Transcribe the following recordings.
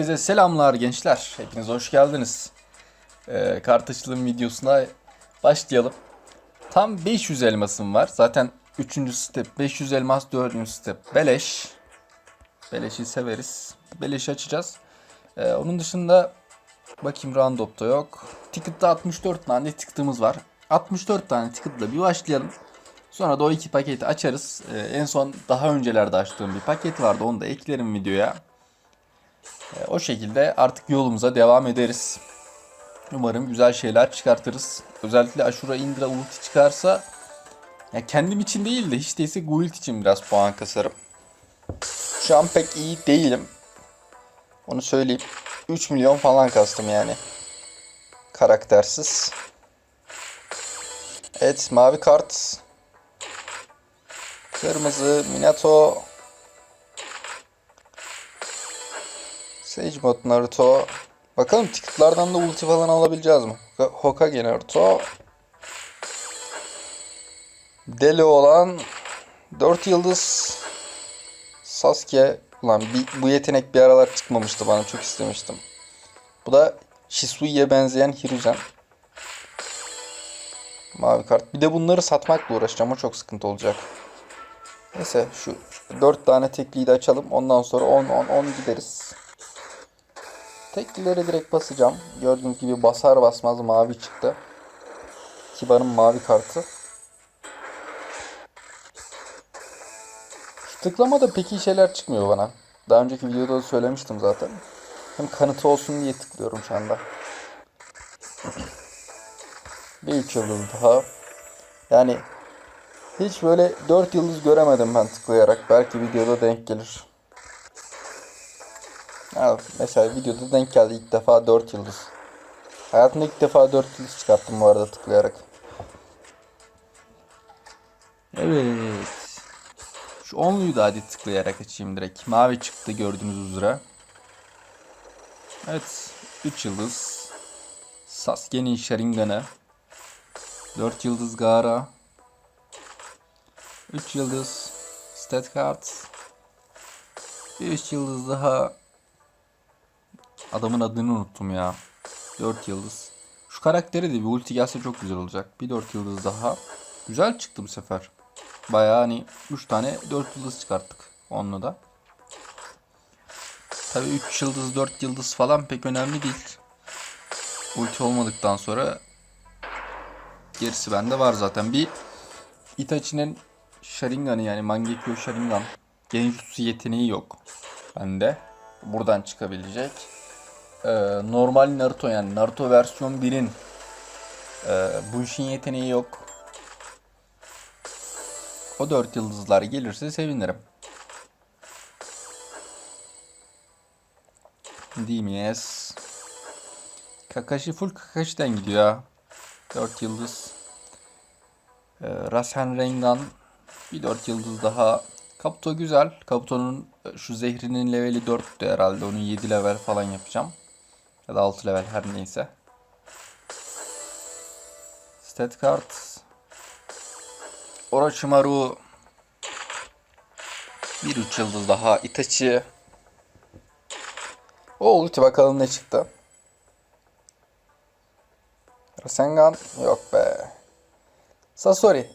Herkese selamlar gençler. Hepiniz hoş geldiniz. Ee, kart videosuna başlayalım. Tam 500 elmasım var. Zaten 3. step 500 elmas 4. step beleş. Beleşi severiz. Beleşi açacağız. Ee, onun dışında bakayım randopta yok. Ticket'ta 64 tane ticket'ımız var. 64 tane ticket'la bir başlayalım. Sonra da o iki paketi açarız. Ee, en son daha öncelerde açtığım bir paket vardı. Onu da eklerim videoya. E, O şekilde artık yolumuza devam ederiz. Umarım güzel şeyler çıkartırız. Özellikle Ashura Indra ulti çıkarsa ya kendim için değil de hiç değilse Guild için biraz puan kasarım. Şu an pek iyi değilim. Onu söyleyeyim. 3 milyon falan kastım yani. Karaktersiz. Evet mavi kart. Kırmızı Minato. Sage mod Naruto. Bakalım ticketlardan da ulti falan alabileceğiz mi? Hokage Naruto. Deli olan 4 yıldız Sasuke. Ulan bir, bu yetenek bir aralar çıkmamıştı bana çok istemiştim. Bu da Shisui'ye benzeyen Hiruzen. Mavi kart. Bir de bunları satmakla uğraşacağım. O çok sıkıntı olacak. Neyse şu 4 tane tekliyi de açalım. Ondan sonra 10 10 10 gideriz. Teklileri direkt basacağım. Gördüğünüz gibi basar basmaz mavi çıktı. Kibar'ın mavi kartı. Şu tıklamada pek iyi şeyler çıkmıyor bana. Daha önceki videoda da söylemiştim zaten. Hem kanıtı olsun diye tıklıyorum şu anda. Bir üç yıldız daha. Yani hiç böyle 4 yıldız göremedim ben tıklayarak. Belki videoda denk gelir. Ha, mesela videoda denk geldi ilk defa 4 yıldız. Hayatımda ilk defa 4 yıldız çıkarttım bu arada tıklayarak. Evet. Şu 10'luyu da hadi tıklayarak açayım direkt. Mavi çıktı gördüğünüz üzere. Evet. 3 yıldız. Sasuke'nin Sharingan'ı. 4 yıldız Gaara. 3 yıldız Stat Card. 3 yıldız daha Adamın adını unuttum ya. 4 yıldız. Şu karakteri de bir ulti gelse çok güzel olacak. Bir 4 yıldız daha. Güzel çıktı bu sefer. Bayağı hani 3 tane 4 yıldız çıkarttık onunla da. Tabi 3 yıldız 4 yıldız falan pek önemli değil. Ulti olmadıktan sonra gerisi bende var zaten. Bir Itachi'nin Sharingan'ı yani Mangekyo Sharingan Genjutsu yeteneği yok. Bende. Buradan çıkabilecek. Ee, normal Naruto yani Naruto versiyon 1'in e, bu işin yeteneği yok. O 4 yıldızlar gelirse sevinirim. Değil mi? Yes. Kakashi full Kakashi'den gidiyor ya. 4 yıldız. Ee, Rasen Rengan bir 4 yıldız daha. Kabuto güzel. Kabuto'nun e, şu zehrinin leveli 4'tü herhalde. Onun 7 level falan yapacağım. Ya da 6 level her neyse. Stat kart. Orochimaru. Bir 3 yıldız daha. Itachi. O ulti bakalım ne çıktı. Rasengan yok be. Sasori.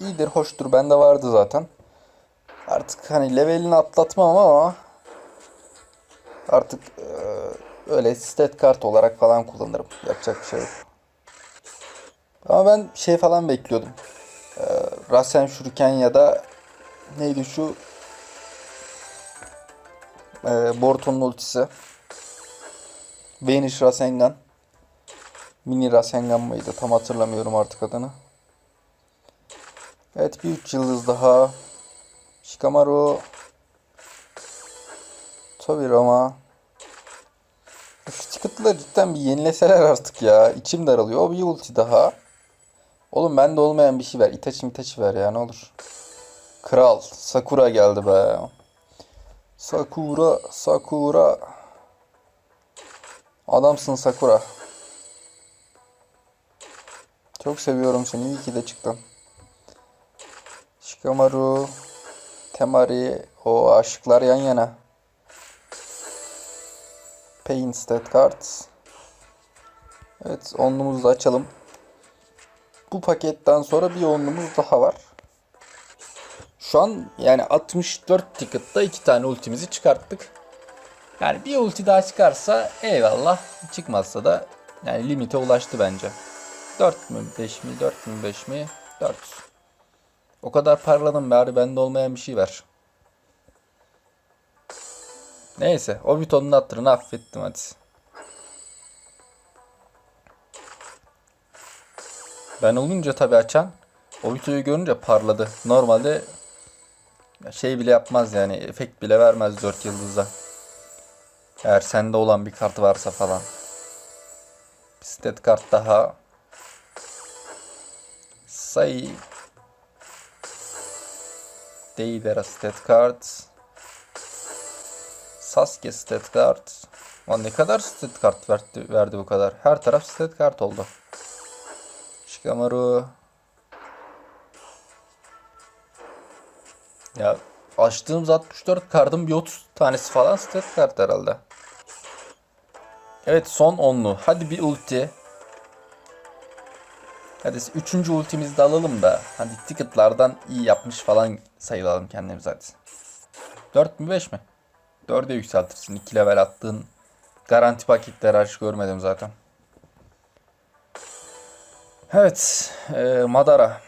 İyidir, hoştur. Bende vardı zaten. Artık hani levelini atlatmam ama artık e, öyle stat kart olarak falan kullanırım. Yapacak bir şey yok. Ama ben şey falan bekliyordum. E, Rasen Shuriken ya da neydi şu e, Boruto'nun ultisi. Vanish Rasengan. Mini Rasengan mıydı? Tam hatırlamıyorum artık adını. Evet bir 3 yıldız daha. Shikamaru. Tobirama. Şu ticket'ları cidden bir yenileseler artık ya. İçim daralıyor. O bir ulti daha. Oğlum bende olmayan bir şey ver. Itachi Itachi ver ya ne olur. Kral. Sakura geldi be. Sakura. Sakura. Adamsın Sakura. Çok seviyorum seni. İyi ki de çıktın. Shikamaru. Temari. O aşıklar yan yana. Pain Stat Cards. Evet onlumuzu da açalım. Bu paketten sonra bir onlumuz daha var. Şu an yani 64 ticket'ta iki tane ultimizi çıkarttık. Yani bir ulti daha çıkarsa eyvallah. Çıkmazsa da yani limite ulaştı bence. 4 mü 5 mi 4 mü 5 mi 4. O kadar parladım bari bende olmayan bir şey var. Neyse o butonun hatırını affettim hadi. Ben olunca tabi açan o videoyu görünce parladı. Normalde şey bile yapmaz yani efekt bile vermez 4 yıldızda. Eğer sende olan bir kart varsa falan. Bir stat kart daha. Sayı. Deidara stat kart. Sasuke stat kart. Lan ne kadar stat kart verdi, verdi bu kadar. Her taraf stat kart oldu. Shikamaru. Ya açtığımız 64 kartın bir 30 tanesi falan stat kart herhalde. Evet son onlu. Hadi bir ulti. Hadi üçüncü ultimizi de alalım da. Hadi ticketlardan iyi yapmış falan sayılalım kendimiz hadi. 4 mü 5 mi? 4'e yükseltirsin. 2 level attığın garanti paketleri hiç görmedim zaten. Evet. E, Madara.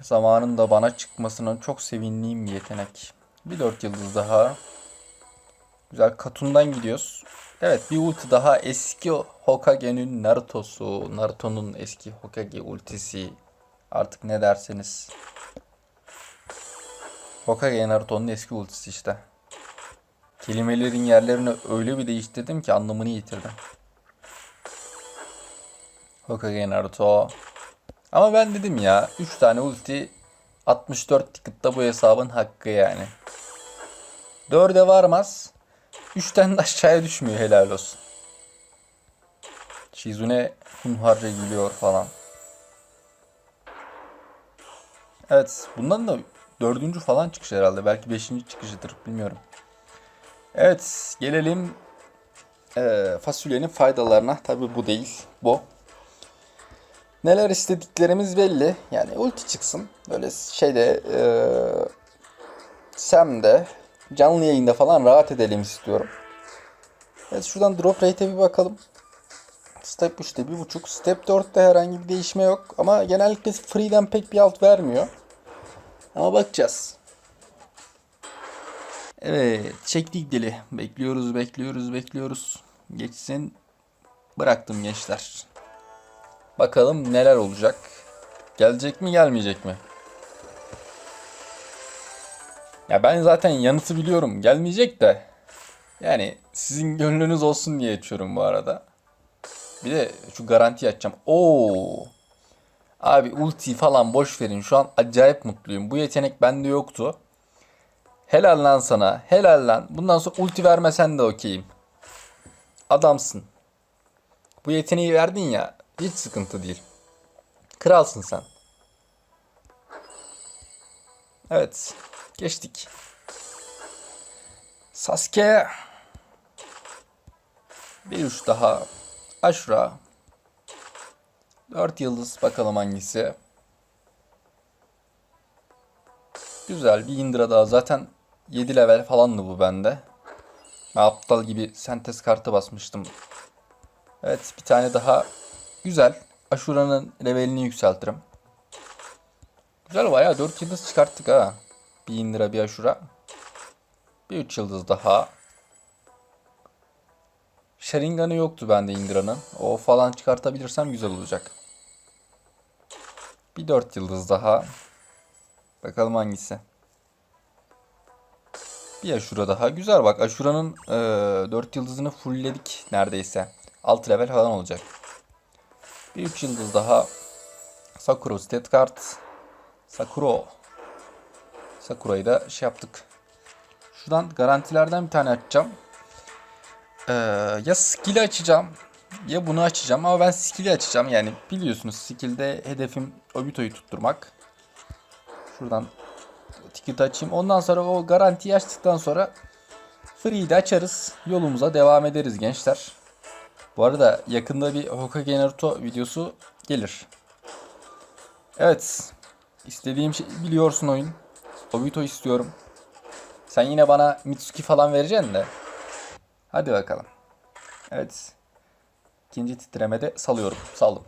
Zamanında bana çıkmasının çok sevindiğim bir yetenek. Bir 4 yıldız daha. Güzel Katun'dan gidiyoruz. Evet bir ulti daha eski Hokage'nin Naruto'su. Naruto'nun eski Hokage ultisi. Artık ne derseniz. Hokage Naruto'nun eski ultisi işte. Kelimelerin yerlerini öyle bir değiştirdim ki anlamını yitirdim. Hokage Naruto. Ama ben dedim ya 3 tane ulti 64 ticket'ta bu hesabın hakkı yani. 4'e varmaz. 3'ten de aşağıya düşmüyor helal olsun. Shizune hunharca gülüyor falan. Evet bundan da dördüncü falan çıkış herhalde. Belki beşinci çıkışıdır bilmiyorum. Evet gelelim e, fasulyenin faydalarına. Tabi bu değil bu. Neler istediklerimiz belli. Yani ulti çıksın. Böyle şeyde e, Sam'de canlı yayında falan rahat edelim istiyorum. Evet şuradan drop rate'e bir bakalım. Step 3'te 1.5. Step 4'te herhangi bir değişme yok. Ama genellikle free'den pek bir alt vermiyor. Ama bakacağız. Evet çektik dili. Bekliyoruz bekliyoruz bekliyoruz. Geçsin. Bıraktım gençler. Bakalım neler olacak. Gelecek mi gelmeyecek mi? Ya ben zaten yanıtı biliyorum. Gelmeyecek de. Yani sizin gönlünüz olsun diye açıyorum bu arada. Bir de şu garanti açacağım. Oo. Abi ulti falan boş verin. Şu an acayip mutluyum. Bu yetenek bende yoktu. Helal lan sana. Helal lan. Bundan sonra ulti vermesen de okeyim. Adamsın. Bu yeteneği verdin ya. Hiç sıkıntı değil. Kralsın sen. Evet. Geçtik. Sasuke. Bir uç daha. Ashura. 4 yıldız bakalım hangisi. Güzel bir Indra daha. Zaten 7 level falandı bu bende. Ben aptal gibi sentez kartı basmıştım. Evet bir tane daha. Güzel. Ashura'nın levelini yükseltirim. Güzel bayağı 4 yıldız çıkarttık ha. Bir Indra bir Ashura. Bir 3 yıldız daha. Sharingan'ı yoktu bende Indra'nın. O falan çıkartabilirsem güzel olacak. Bir 4 yıldız daha. Bakalım hangisi. Bir Ashura daha. Güzel bak Ashura'nın e, 4 yıldızını fullledik neredeyse. 6 level falan olacak. Bir 3 yıldız daha. Sakura stat kart. Sakura. Sakura'yı da şey yaptık. Şuradan garantilerden bir tane açacağım. Ee, ya skill'i açacağım ya bunu açacağım ama ben skill'i açacağım. Yani biliyorsunuz skill'de hedefim Obito'yu tutturmak. Şuradan ticket açayım. Ondan sonra o garantiyi açtıktan sonra Free'yi de açarız. Yolumuza devam ederiz gençler. Bu arada yakında bir Hokage Naruto videosu gelir. Evet. İstediğim şey biliyorsun oyun. Obito istiyorum. Sen yine bana Mitsuki falan vereceksin de. Hadi bakalım. Evet. İkinci titremede salıyorum. Saldım.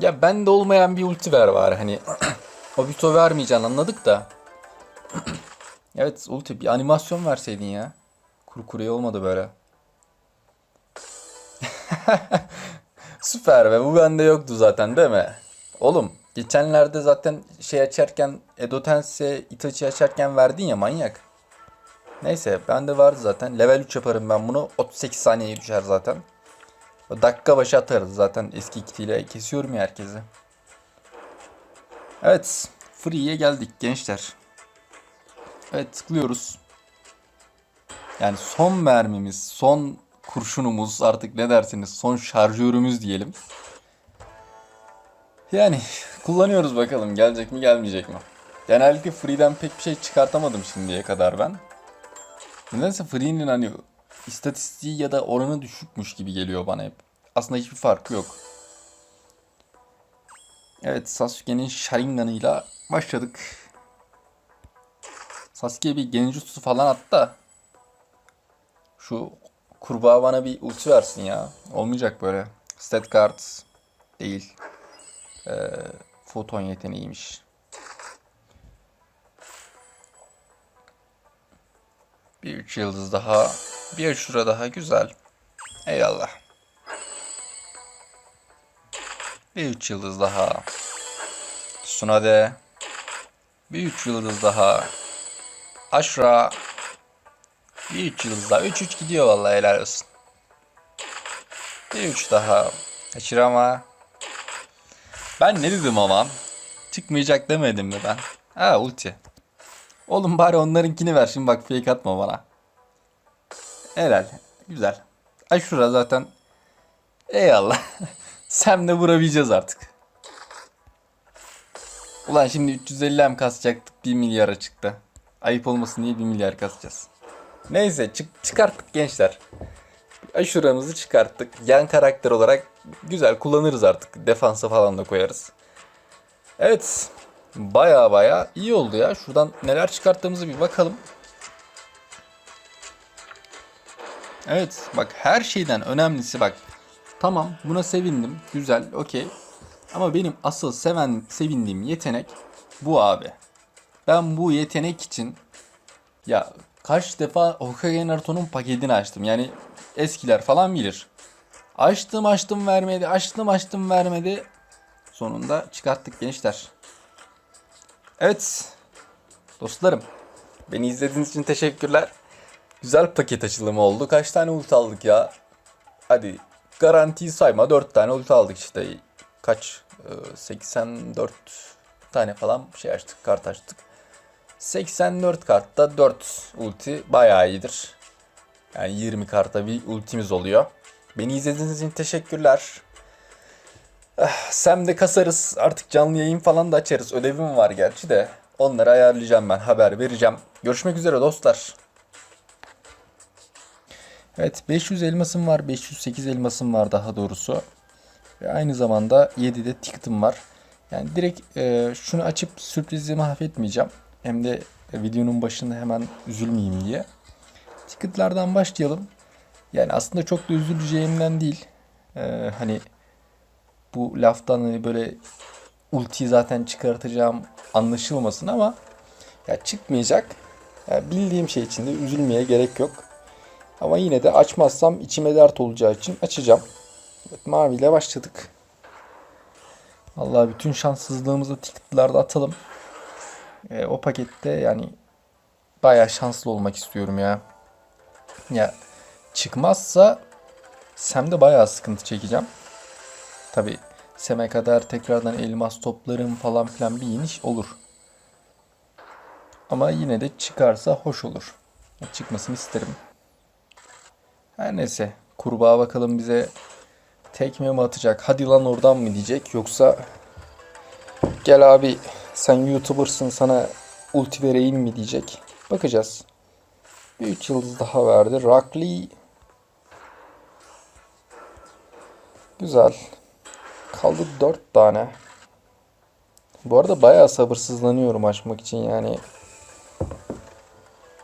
Ya bende olmayan bir ulti ver var hani. Obito vermeyeceksin anladık da. evet ulti bir animasyon verseydin ya. Kuru kuruya olmadı böyle. Süper be bu bende yoktu zaten değil mi? Oğlum geçenlerde zaten şey açarken Edo Tensei Itachi açarken verdin ya manyak. Neyse bende vardı zaten. Level 3 yaparım ben bunu. 38 saniyeye düşer zaten. Dakika başı atarız zaten eski kitiyle kesiyorum ya herkesi. Evet. Free'ye geldik gençler. Evet tıklıyoruz. Yani son mermimiz, son kurşunumuz artık ne dersiniz son şarjörümüz diyelim. Yani kullanıyoruz bakalım gelecek mi gelmeyecek mi. Genellikle Free'den pek bir şey çıkartamadım şimdiye kadar ben. Nedense Free'nin hani istatistiği ya da oranı düşükmüş gibi geliyor bana hep. Aslında hiçbir farkı yok. Evet Sasuke'nin Sharingan'ıyla başladık. Sasuke bir genjutsu falan attı da. Şu kurbağa bana bir ulti versin ya. Olmayacak böyle. Stat card değil. Ee, foton yeteneğiymiş. Bir üç yıldız daha. Bir şura daha güzel. Eyvallah. Bir üç yıldız daha. Tsunade. Bir üç yıldız daha. Aşra. Bir üç yıldız daha. Üç üç gidiyor vallahi helal olsun. Bir üç daha. Haşirama. Ben ne dedim ama? Çıkmayacak demedim mi ben? Ha ulti. Oğlum bari onlarınkini ver şimdi bak fake atma bana. Helal. Güzel. Aşura zaten. Eyvallah. Sen de vurabileceğiz artık. Ulan şimdi 350 M kasacaktık 1 milyara çıktı. Ayıp olmasın diye 1 milyar kasacağız. Neyse çık çıkarttık gençler. Aşuramızı çıkarttık. Yan karakter olarak güzel kullanırız artık. Defansa falan da koyarız. Evet. Baya baya iyi oldu ya. Şuradan neler çıkarttığımızı bir bakalım. Evet bak her şeyden önemlisi bak. Tamam buna sevindim. Güzel okey. Ama benim asıl seven sevindiğim yetenek bu abi. Ben bu yetenek için ya kaç defa Hokage Naruto'nun paketini açtım. Yani eskiler falan bilir. Açtım açtım vermedi. Açtım açtım vermedi. Sonunda çıkarttık gençler. Evet. Dostlarım. Beni izlediğiniz için teşekkürler. Güzel paket açılımı oldu. Kaç tane ult aldık ya? Hadi garantiyi sayma. 4 tane ult aldık işte. Kaç? Ee, 84 tane falan şey açtık. Kart açtık. 84 kartta 4 ulti bayağı iyidir. Yani 20 karta bir ultimiz oluyor. Beni izlediğiniz için teşekkürler. Ah, Sem de kasarız. Artık canlı yayın falan da açarız. Ödevim var gerçi de. Onları ayarlayacağım ben. Haber vereceğim. Görüşmek üzere dostlar. Evet 500 elmasım var. 508 elmasım var daha doğrusu. Ve aynı zamanda 7'de ticket'ım var. Yani direkt e, şunu açıp sürprizi mahvetmeyeceğim. Hem de videonun başında hemen üzülmeyeyim diye. Ticket'lardan başlayalım. Yani aslında çok da üzüleceğimden değil. E, hani bu laftan hani böyle ultiyi zaten çıkartacağım anlaşılmasın ama ya çıkmayacak. Ya bildiğim şey için de üzülmeye gerek yok. Ama yine de açmazsam içime dert olacağı için açacağım. Evet, maviyle başladık. Vallahi bütün şanssızlığımızı ticket'larda atalım. E, o pakette yani bayağı şanslı olmak istiyorum ya. Ya çıkmazsa Sem'de bayağı sıkıntı çekeceğim. Tabi Sem'e kadar tekrardan elmas toplarım falan filan bir iniş olur. Ama yine de çıkarsa hoş olur. Çıkmasını isterim. Her neyse. Kurbağa bakalım bize tekme mi atacak? Hadi lan oradan mı diyecek? Yoksa gel abi sen YouTuber'sın sana ulti vereyim mi diyecek. Bakacağız. Bir 3 yıldız daha verdi. Rockly. Güzel. Kaldı 4 tane. Bu arada bayağı sabırsızlanıyorum açmak için yani.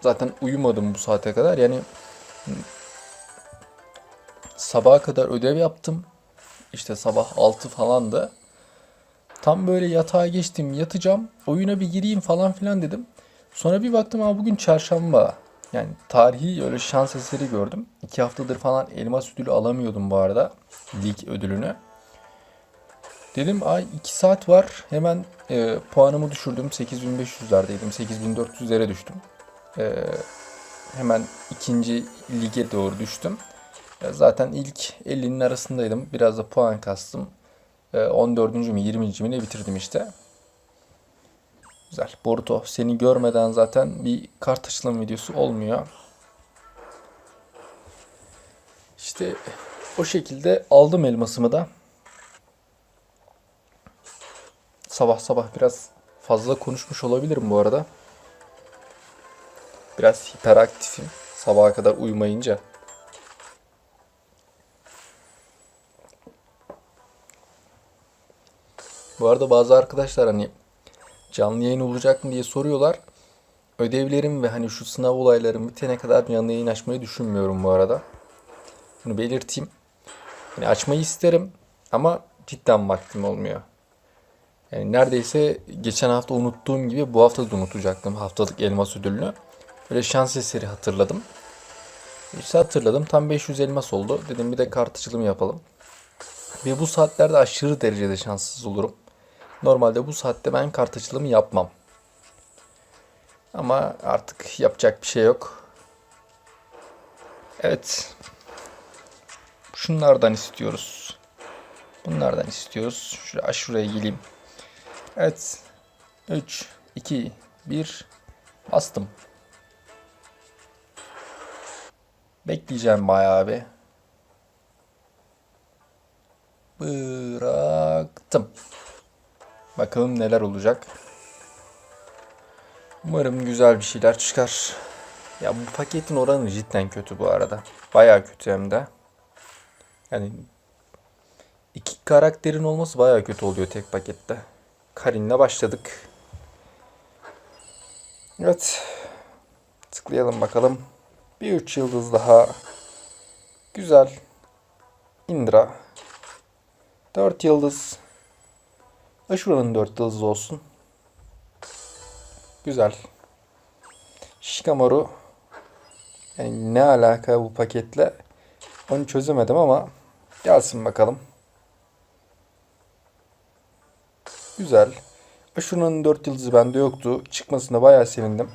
Zaten uyumadım bu saate kadar. Yani sabaha kadar ödev yaptım. İşte sabah 6 falan da. Tam böyle yatağa geçtim yatacağım. Oyuna bir gireyim falan filan dedim. Sonra bir baktım ha bugün çarşamba. Yani tarihi öyle şans eseri gördüm. İki haftadır falan elmas ödülü alamıyordum bu arada. Lig ödülünü. Dedim ay 2 saat var. Hemen e, puanımı düşürdüm. 8500'lerdeydim. 8400'lere düştüm. E, hemen ikinci lige doğru düştüm. E, zaten ilk 50'nin arasındaydım. Biraz da puan kastım. E, 14. mü 20. mi ne bitirdim işte. Güzel. Boruto seni görmeden zaten bir kart açılım videosu olmuyor. İşte o şekilde aldım elmasımı da. Sabah sabah biraz fazla konuşmuş olabilirim bu arada. Biraz hiperaktifim sabaha kadar uyumayınca. Bu arada bazı arkadaşlar hani canlı yayın olacak mı diye soruyorlar. Ödevlerim ve hani şu sınav olaylarım bitene kadar canlı yayın açmayı düşünmüyorum bu arada. Bunu belirteyim. Yani açmayı isterim ama cidden vaktim olmuyor. Yani neredeyse geçen hafta unuttuğum gibi bu hafta da unutacaktım haftalık elmas ödülünü. Böyle şans eseri hatırladım. İşte hatırladım. Tam 500 elmas oldu. Dedim bir de kart açılımı yapalım. Ve bu saatlerde aşırı derecede şanssız olurum. Normalde bu saatte ben kart açılımı yapmam. Ama artık yapacak bir şey yok. Evet. Şunlardan istiyoruz. Bunlardan istiyoruz. Şuraya, şuraya geleyim. Evet. 3, 2, 1. Bastım. Bekleyeceğim bayağı bir. Bıraktım. Bakalım neler olacak. Umarım güzel bir şeyler çıkar. Ya bu paketin oranı cidden kötü bu arada. Bayağı kötü hem de. Yani iki karakterin olması bayağı kötü oluyor tek pakette. Karin'le başladık. Evet. Tıklayalım bakalım. Bir üç yıldız daha. Güzel. Indra. Dört yıldız. Aşura'nın dört yıldız olsun. Güzel. Shikamaru. Yani ne alaka bu paketle? Onu çözemedim ama gelsin bakalım. Güzel. Aşura'nın dört yıldızı bende yoktu. Çıkmasına bayağı sevindim.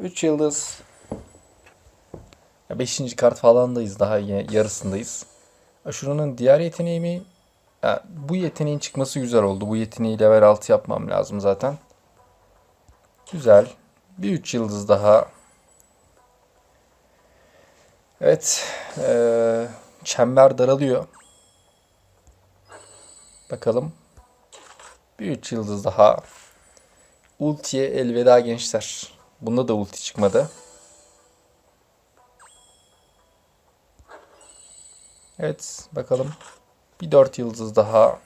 3 yıldız. 5. kart falandayız. Daha yarısındayız. Şuranın diğer yeteneği mi? Ya, bu yeteneğin çıkması güzel oldu. Bu yeteneği level 6 yapmam lazım zaten. Güzel. Bir 3 yıldız daha. Evet. Ee, çember daralıyor. Bakalım. Bir 3 yıldız daha. Ultiye elveda gençler. Bunda da ulti çıkmadı. Evet bakalım. Bir 4 yıldız daha.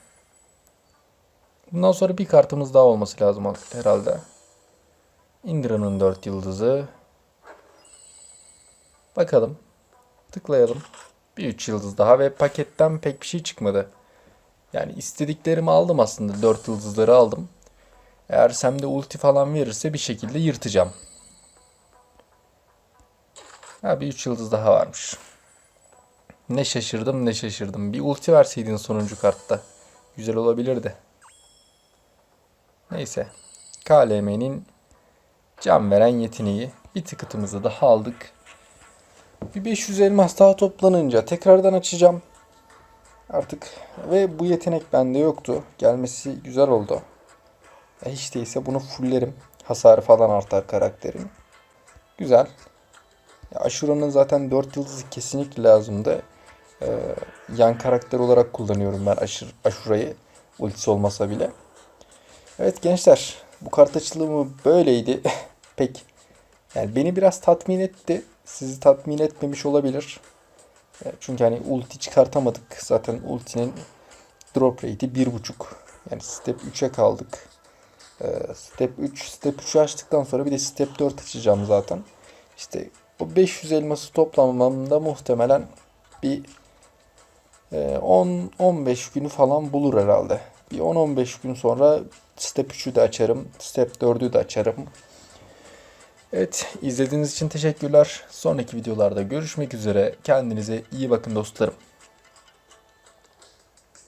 Bundan sonra bir kartımız daha olması lazım herhalde. Indra'nın 4 yıldızı. Bakalım. Tıklayalım. Bir 3 yıldız daha ve paketten pek bir şey çıkmadı. Yani istediklerimi aldım aslında. 4 yıldızları aldım. Eğer Sam de ulti falan verirse bir şekilde yırtacağım. Ha bir 3 yıldız daha varmış. Ne şaşırdım ne şaşırdım. Bir ulti verseydin sonuncu kartta. Güzel olabilirdi. Neyse. KLM'nin can veren yeteneği. Bir tıkıtımızı daha aldık. Bir 500 elmas daha toplanınca tekrardan açacağım. Artık ve bu yetenek bende yoktu. Gelmesi güzel oldu. Ya hiç değilse bunu fullerim. Hasarı falan artar karakterin. Güzel. Ya Ashura'nın zaten 4 yıldızı kesinlikle lazımdı. Ee, yan karakter olarak kullanıyorum ben Ashur, Ashura'yı. Ultisi olmasa bile. Evet gençler bu kart açılımı böyleydi. Pek yani beni biraz tatmin etti. Sizi tatmin etmemiş olabilir. E, Çünkü hani ulti çıkartamadık. Zaten ultinin drop rate'i 1.5. Yani step 3'e kaldık. E, Step 3, step 3'ü açtıktan sonra bir de step 4 açacağım zaten. İşte o 500 elması toplamamda muhtemelen bir e, 10-15 günü falan bulur herhalde. Bir 10-15 gün sonra step 3'ü de açarım. Step 4'ü de açarım. Evet izlediğiniz için teşekkürler. Sonraki videolarda görüşmek üzere. Kendinize iyi bakın dostlarım.